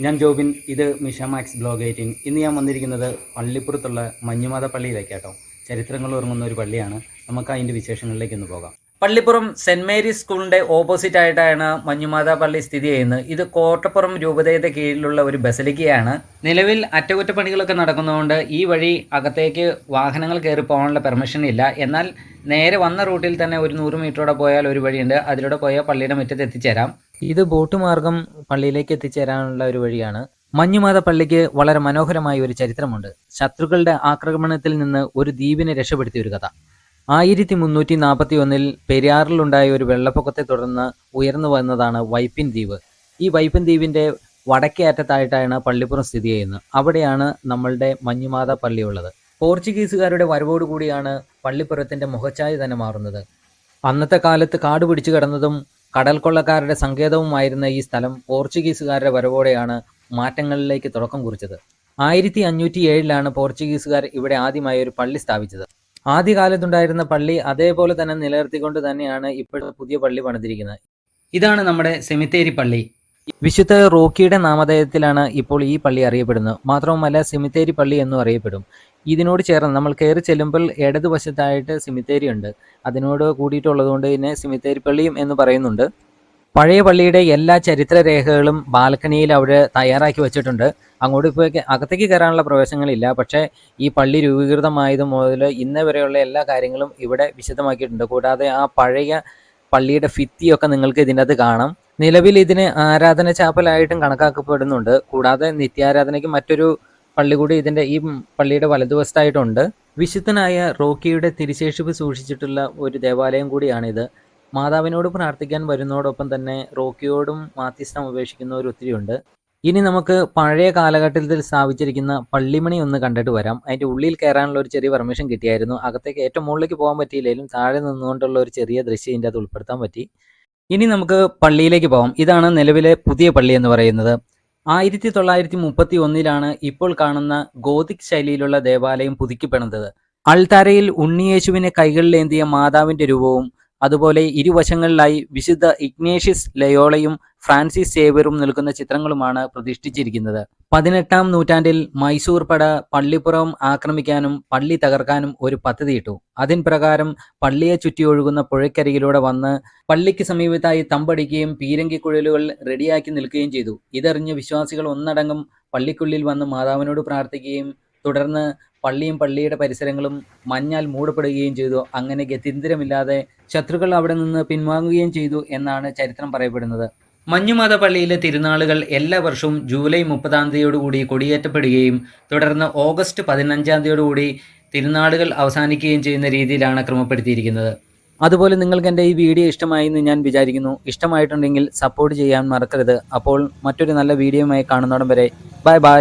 ഞാൻ ജോബിൻ ഇത് Misha max blog eighteen ഇന്ന് ഞാൻ വന്നിരിക്കുന്നത് പള്ളിപ്പുറത്തുള്ള മഞ്ഞുമാത പള്ളിയിലേക്കാട്ടോ. ചരിത്രങ്ങൾ ഉറങ്ങുന്ന ഒരു പള്ളിയാണ്. നമുക്ക് അതിന്റെ വിശേഷങ്ങളിലേക്ക് ഒന്ന് പോകാം. പള്ളിപ്പുറം സെന്റ് മേരീസ് സ്കൂളിന്റെ ഓപ്പോസിറ്റ് ആയിട്ടാണ് മഞ്ഞുമാത പള്ളി സ്ഥിതി ചെയ്യുന്നത്. ഇത് കോട്ടപ്പുറം രൂപതയുടെ കീഴിലുള്ള ഒരു ബസലിക്കയാണ്. നിലവിൽ അറ്റകുറ്റപ്പണികളൊക്കെ നടക്കുന്നതുകൊണ്ട് ഈ വഴി അകത്തേക്ക് വാഹനങ്ങൾ കയറി പോകാനുള്ള പെർമിഷൻ ഇല്ല. എന്നാൽ നേരെ വന്ന റൂട്ടിൽ തന്നെ ഒരു നൂറ് മീറ്ററോടെ പോയാൽ ഒരു വഴിയുണ്ട്. അതിലൂടെ പോയാൽ പള്ളിയുടെ മുറ്റത്ത് എത്തിച്ചേരാം. ഇത് ബോട്ട് മാർഗം പള്ളിയിലേക്ക് എത്തിച്ചേരാനുള്ള ഒരു വഴിയാണ്. മഞ്ഞുമാത പള്ളിക്ക് വളരെ മനോഹരമായ ഒരു ചരിത്രമുണ്ട്. ശത്രുക്കളുടെ ആക്രമണത്തിൽ നിന്ന് ഒരു ദ്വീപിനെ രക്ഷപ്പെടുത്തിയ ഒരു കഥ. ആയിരത്തി മുന്നൂറ്റി നാൽപ്പത്തി ഒന്നിൽ പെരിയാറിലുണ്ടായ ഒരു വെള്ളപ്പൊക്കത്തെ തുടർന്ന് ഉയർന്നു വന്നതാണ് വൈപ്പിൻ ദ്വീപ്. ഈ വൈപ്പിൻ ദ്വീപിന്റെ വടക്കേ അറ്റത്തായിട്ടാണ് പള്ളിപ്പുറം സ്ഥിതി ചെയ്യുന്നത്. അവിടെയാണ് നമ്മളുടെ മഞ്ഞുമാത പള്ളിയുള്ളത്. പോർച്ചുഗീസുകാരുടെ വരവോടുകൂടിയാണ് പള്ളിപ്പുറത്തിന്റെ മുഖച്ഛായ തന്നെ മാറുന്നത്. അന്നത്തെ കാലത്ത് കാട് പിടിച്ചു കിടന്നതും കടൽ കൊള്ളക്കാരുടെ സങ്കേതവുമായിരുന്ന ഈ സ്ഥലം പോർച്ചുഗീസുകാരുടെ വരവോടെയാണ് മാറ്റങ്ങളിലേക്ക് തുടക്കം കുറിച്ചത്. ആയിരത്തി അഞ്ഞൂറ്റി ഏഴിലാണ് പോർച്ചുഗീസുകാർ ഇവിടെ ആദ്യമായി ഒരു പള്ളി സ്ഥാപിച്ചത്. ആദ്യകാലത്തുണ്ടായിരുന്ന പള്ളി അതേപോലെ തന്നെ നിലനിർത്തിക്കൊണ്ട് തന്നെയാണ് ഇപ്പോഴത്തെ പുതിയ പള്ളി പണിതിരിക്കുന്നത്. ഇതാണ് നമ്മുടെ സെമിത്തേരി പള്ളി. വിശുദ്ധ റോക്കിയുടെ നാമധേയത്തിലാണ് ഇപ്പോൾ ഈ പള്ളി അറിയപ്പെടുന്നത്. മാത്രവുമല്ല സെമിത്തേരി പള്ളി എന്നും അറിയപ്പെടും. ഇതിനോട് ചേർന്ന് നമ്മൾ കയറി ചെല്ലുമ്പോൾ ഇടതുവശത്തായിട്ട് സിമിത്തേരി ഉണ്ട്. അതിനോട് കൂടിയിട്ടുള്ളതുകൊണ്ട് ഇതിനെ സിമിത്തേരി പള്ളിയും എന്ന് പറയുന്നുണ്ട്. പഴയ പള്ളിയുടെ എല്ലാ ചരിത്ര രേഖകളും ബാൽക്കണിയിൽ അവിടെ തയ്യാറാക്കി വെച്ചിട്ടുണ്ട്. അങ്ങോട്ട് ഇപ്പോൾ അകത്തേക്ക് കയറാനുള്ള പ്രവേശനങ്ങളില്ല. പക്ഷേ ഈ പള്ളി രൂപീകൃതമായത് മുതൽ ഇന്ന് വരെയുള്ള എല്ലാ കാര്യങ്ങളും ഇവിടെ വിശദമാക്കിയിട്ടുണ്ട്. കൂടാതെ ആ പഴയ പള്ളിയുടെ ഭിത്തിയൊക്കെ നിങ്ങൾക്ക് ഇതിന്റെ ഇതിനകത്ത് കാണാം. നിലവിൽ ഇതിന് ആരാധന ചാപ്പലായിട്ടും കണക്കാക്കപ്പെടുന്നുണ്ട്. കൂടാതെ നിത്യാരാധനയ്ക്ക് മറ്റൊരു പള്ളി കൂടി ഇതിന്റെ ഈ പള്ളിയുടെ വലതുവശത്തായിട്ടുണ്ട്. വിശുദ്ധനായ റോക്കിയുടെ തിരിശേഷിപ്പ് സൂക്ഷിച്ചിട്ടുള്ള ഒരു ദേവാലയം കൂടിയാണിത്. മാതാവിനോട് പ്രാർത്ഥിക്കാൻ വരുന്നതോടൊപ്പം തന്നെ റോക്കിയോടും മാധ്യസ്ഥം അപേക്ഷിക്കുന്നവർ ഒത്തിരിയുണ്ട്. ഇനി നമുക്ക് പഴയ കാലഘട്ടത്തിൽ സ്ഥാപിച്ചിരിക്കുന്ന പള്ളിമണി ഒന്ന് കണ്ടിട്ട് വരാം. അതിന്റെ ഉള്ളിൽ കയറാനുള്ള ഒരു ചെറിയ പെർമിഷൻ കിട്ടിയായിരുന്നു. അകത്തേക്ക് ഏറ്റവും മുകളിലേക്ക് പോകാൻ പറ്റിയില്ലെങ്കിലും താഴെ നിന്നുകൊണ്ടുള്ള ഒരു ചെറിയ ദൃശ്യം ഇതിന്റെ അത് ഉൾപ്പെടുത്താൻ പറ്റി. ഇനി നമുക്ക് പള്ളിയിലേക്ക് പോകാം. ഇതാണ് നിലവിലെ പുതിയ പള്ളി എന്ന് പറയുന്നത്. ആയിരത്തി തൊള്ളായിരത്തി മുപ്പത്തി ഒന്നിലാണ് ഇപ്പോൾ കാണുന്ന ഗോതിക് ശൈലിയിലുള്ള ദേവാലയം പുതുക്കിപ്പണിതത്. അൾത്താരയിൽ ഉണ്ണിയേശുവിനെ കൈകളിലേന്തിയ മാതാവിന്റെ രൂപവും അതുപോലെ ഇരുവശങ്ങളിലായി വിശുദ്ധ ഇഗ്നേഷ്യസ് ലയോളയും ഫ്രാൻസിസ് സേവ്യറും നിൽക്കുന്ന ചിത്രങ്ങളുമാണ് പ്രതിഷ്ഠിച്ചിരിക്കുന്നത്. പതിനെട്ടാം നൂറ്റാണ്ടിൽ മൈസൂർ പട പള്ളിപ്പുറം ആക്രമിക്കാനും പള്ളി തകർക്കാനും ഒരു പദ്ധതിയിട്ടു അതിൻ പ്രകാരം പള്ളിയെ ചുറ്റി ഒഴുകുന്ന പുഴയ്ക്കരികിലൂടെ വന്ന് പള്ളിക്ക് സമീപത്തായി തമ്പടിക്കുകയും പീരങ്കി കുഴലുകൾ റെഡിയാക്കി നിൽക്കുകയും ചെയ്തു. ഇതറിഞ്ഞ് വിശ്വാസികൾ ഒന്നടങ്കം പള്ളിക്കുള്ളിൽ വന്ന് മാതാവിനോട് പ്രാർത്ഥിക്കുകയും തുടർന്ന് പള്ളിയും പള്ളിയുടെ പരിസരങ്ങളും മഞ്ഞാൽ മൂടപ്പെടുകയും ചെയ്തു. അങ്ങനെ ഗത്യന്തരമില്ലാതെ ശത്രുക്കൾ അവിടെ നിന്ന് പിൻവാങ്ങുകയും ചെയ്തു എന്നാണ് ചരിത്രം പറയപ്പെടുന്നത്. മഞ്ഞുമാത പള്ളിയിലെ തിരുനാളുകൾ എല്ലാ വർഷവും ജൂലൈ മുപ്പതാം തീയതിയോടുകൂടി കൊടിയേറ്റപ്പെടുകയും തുടർന്ന് ഓഗസ്റ്റ് പതിനഞ്ചാം തീയതിയോടുകൂടി തിരുനാളുകൾ അവസാനിക്കുകയും ചെയ്യുന്ന രീതിയിലാണ് ക്രമപ്പെടുത്തിയിരിക്കുന്നത്. അതുപോലെ നിങ്ങൾക്ക് എന്റെ ഈ വീഡിയോ ഇഷ്ടമായി എന്ന് ഞാൻ വിചാരിക്കുന്നു. ഇഷ്ടമായിട്ടുണ്ടെങ്കിൽ സപ്പോർട്ട് ചെയ്യാൻ മറക്കരുത്. അപ്പോൾ മറ്റൊരു നല്ല വീഡിയോയുമായി കാണുന്നോടം വരെ ബൈ ബൈ.